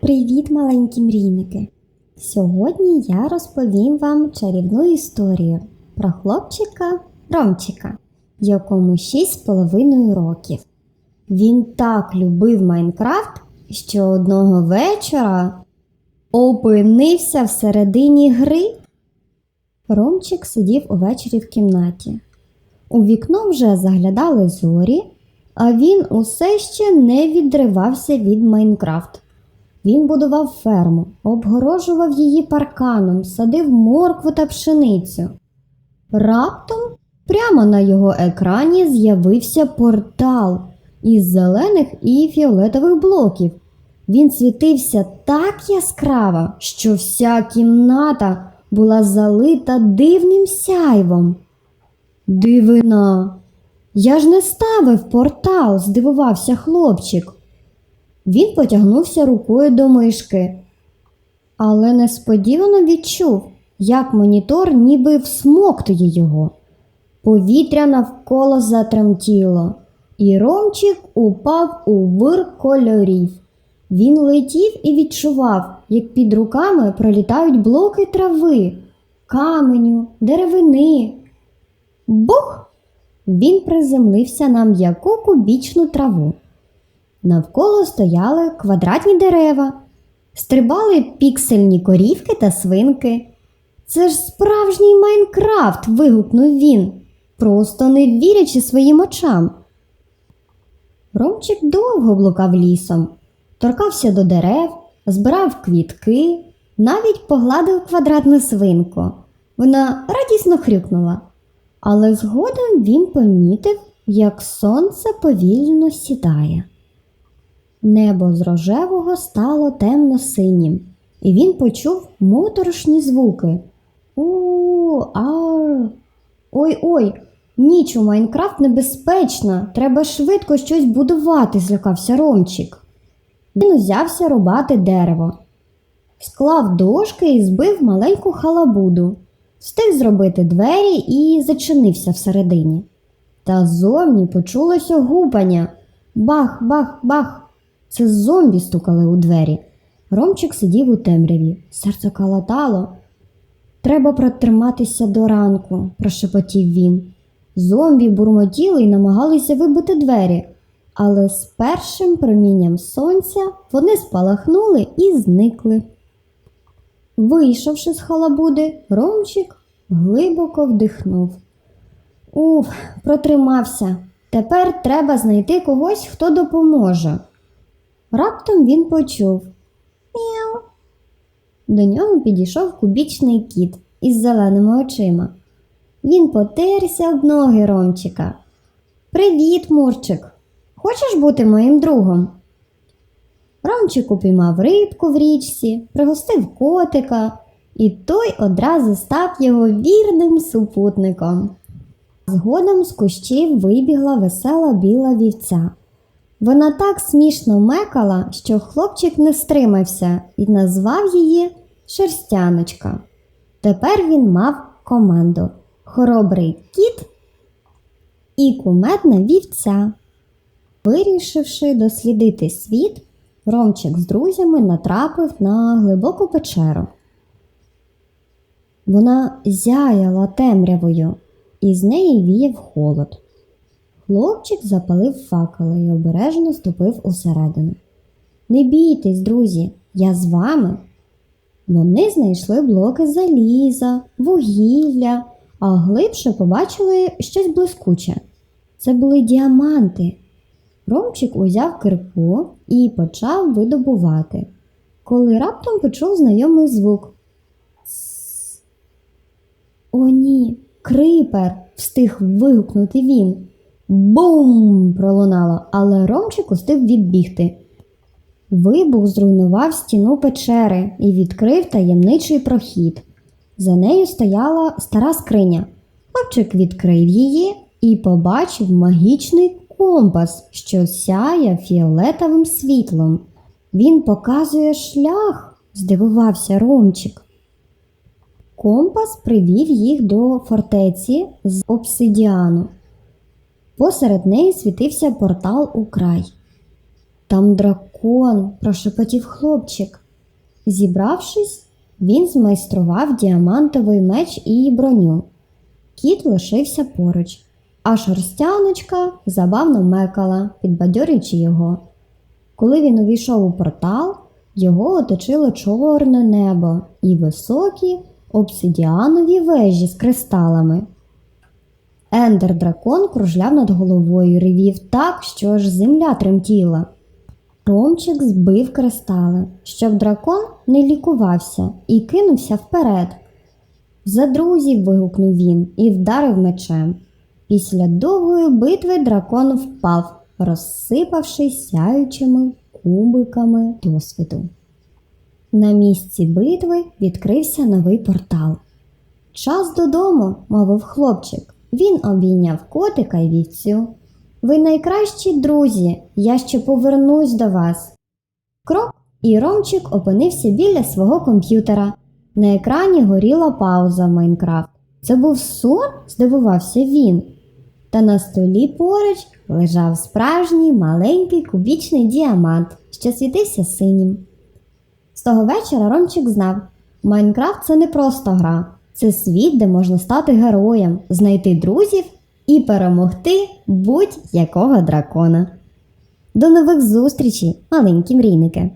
Привіт, маленькі мрійники! Сьогодні я розповім вам чарівну історію про хлопчика Ромчика, якому 6,5 років. Він так любив Майнкрафт, що одного вечора опинився всередині гри. Ромчик сидів увечері в кімнаті. У вікно вже заглядали зорі, а він усе ще не відривався від Майнкрафт. Він будував ферму, обгорожував її парканом, садив моркву та пшеницю. Раптом прямо на його екрані з'явився портал із зелених і фіолетових блоків. Він світився так яскраво, що вся кімната була залита дивним сяйвом. Дивина! Я ж не ставив портал, здивувався хлопчик. Він потягнувся рукою до мишки, але несподівано відчув, як монітор ніби всмоктує його. Повітря навколо затремтіло, і Ромчик упав у вир кольорів. Він летів і відчував, як під руками пролітають блоки трави, каменю, деревини. Бух! Він приземлився на м'яку кубічну траву. Навколо стояли квадратні дерева, стрибали піксельні корівки та свинки. Це ж справжній Майнкрафт. вигукнув він, просто не вірячи своїм очам. Ромчик довго блукав лісом, торкався до дерев, збирав квітки, навіть погладив квадратну свинку. Вона радісно хрюкнула. Але згодом він помітив, як сонце повільно сідає. Небо з рожевого стало темно-синім, і він почув моторошні звуки. У ар. Ой-ой, ніч у Майнкрафт небезпечна. Треба швидко щось будувати, злякався Ромчик. Він узявся рубати дерево, склав дошки і збив маленьку халабуду, встиг зробити двері і зачинився всередині. Та зовні почулося гупання. Бах, бах, бах. Це зомбі стукали у двері. Ромчик сидів у темряві, серце калатало. Треба протриматися до ранку, прошепотів він. Зомбі бурмотіли і намагалися вибити двері, але з першим промінням сонця вони спалахнули і зникли. Вийшовши з халабуди, Ромчик глибоко вдихнув. Уф, протримався. Тепер треба знайти когось, хто допоможе. Раптом він почув Мяу. До нього підійшов кубічний кіт із зеленими очима. Він потерся об ноги Ромчика. Привіт, Мурчик. Хочеш бути моїм другом? Ромчик упіймав рибку в річці, пригостив котика, і той одразу став його вірним супутником. Згодом з кущів вибігла весела біла вівця. Вона так смішно мекала, що хлопчик не стримався і назвав її Шерстяночка. Тепер він мав команду Хоробрий кіт і кумедна вівця. Вирішивши дослідити світ, Ромчик з друзями натрапив на глибоку печеру. Вона зяяла темрявою, і з неї віяв холод. Хлопчик запалив факели і обережно ступив усередину. Не бійтесь, друзі, я з вами. Вони знайшли блоки заліза, вугілля, а глибше побачили щось блискуче. Це були діаманти. Ромчик узяв кирпу і почав видобувати, коли раптом почув знайомий звук. О, ні, крипер! встиг вигукнути він. Бум! пролунало, але Ромчик устиг відбігти. Вибух зруйнував стіну печери і відкрив таємничий прохід. За нею стояла стара скриня. Хлопчик відкрив її і побачив магічний компас, що сяє фіолетовим світлом. Він показує шлях, здивувався Ромчик. Компас привів їх до фортеці з обсидіану. Посеред неї світився портал у край. Там дракон, прошепотів хлопчик. Зібравшись, він змайстрував діамантовий меч і броню. Кіт лишився поруч, а шерстяночка забавно мекала, підбадьорюючи його. Коли він увійшов у портал, його оточило чорне небо і високі обсидіанові вежі з кристалами. Ендер дракон кружляв над головою ревів так, що аж земля тремтіла. Ромчик збив кристали, щоб дракон не лікувався і кинувся вперед. За друзів вигукнув він і вдарив мечем. Після довгої битви дракон впав, розсипавшись сяючими кубиками досвіду. На місці битви відкрився новий портал. Час додому, мовив хлопчик. Він обійняв котика й вівцю. Ви найкращі друзі, я ще повернусь до вас. Крок і Ромчик опинився біля свого комп'ютера. На екрані горіла пауза в Майнкрафт. Це був сон? здивувався він. Та на столі поруч лежав справжній маленький кубічний діамант, що світився синім. З того вечора Ромчик знав, Майнкрафт це не просто гра, це світ, де можна стати героєм, знайти друзів і перемогти будь-якого дракона. До нових зустрічей, маленькі мрійники!